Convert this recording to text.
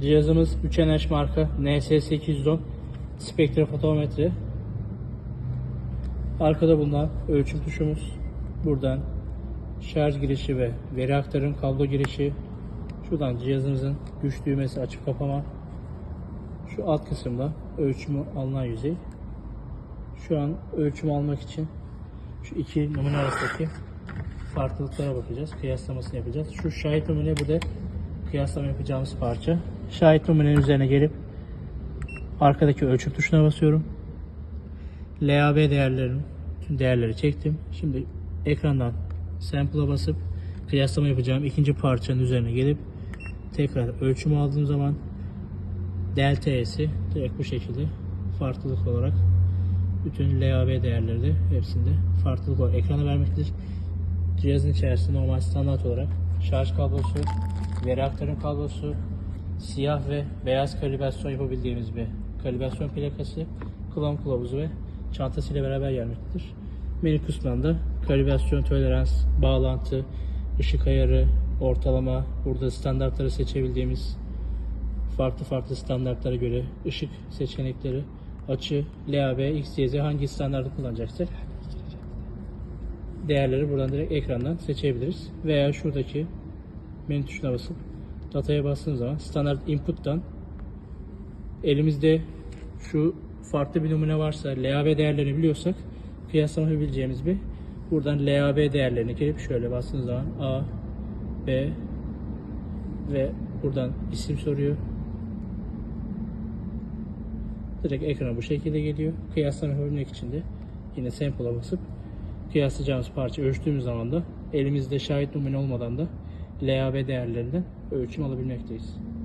Cihazımız 3NH marka NS810 spektrofotometre. Arkada bulunan ölçüm tuşumuz. Buradan şarj girişi ve veri aktarım kablo girişi. Şuradan cihazımızın güç düğmesi açıp kapama. Şu alt kısımda ölçümü alınan yüzey. Şu an ölçüm almak için şu iki numune arasındaki farklılıklara bakacağız. Kıyaslamasını yapacağız. Şu şahit numune bu da kıyaslama yapacağımız parça. Şahit numunenin üzerine gelip arkadaki ölçüm tuşuna basıyorum. LAB değerlerini tüm değerleri çektim. Şimdi ekrandan sample'a basıp kıyaslama yapacağım ikinci parçanın üzerine gelip tekrar ölçümü aldığım zaman delta S'si direkt bu şekilde farklılık olarak bütün LAB değerleri de hepsinde farklılık olarak ekrana vermektedir. Cihazın içerisinde normal standart olarak şarj kablosu, veri aktarım kablosu, siyah ve beyaz kalibrasyon yapabildiğimiz bir kalibrasyon plakası, kullanım kılavuzu ve çantasıyla beraber gelmektedir. Menü kısmında kalibrasyon, tolerans, bağlantı, ışık ayarı, ortalama, burada standartları seçebildiğimiz farklı farklı standartlara göre ışık seçenekleri, açı, LAB, X, Y, Z hangi standartı kullanacaksak değerleri buradan direkt ekrandan seçebiliriz. Veya şuradaki menü tuşuna basıp dataya bastığımız zaman standart input'tan elimizde şu farklı bir numune varsa LAB değerlerini biliyorsak kıyaslama yapabileceğimiz bir buradan LAB değerlerini girip şöyle bastığınız zaman A, B ve buradan isim soruyor. Direkt ekrana bu şekilde geliyor. Kıyaslama yapabilmek için de yine sample'a basıp kıyaslayacağımız parça ölçtüğümüz zaman da elimizde şahit numune olmadan da LAB değerlerinden ölçüm alabilmekteyiz.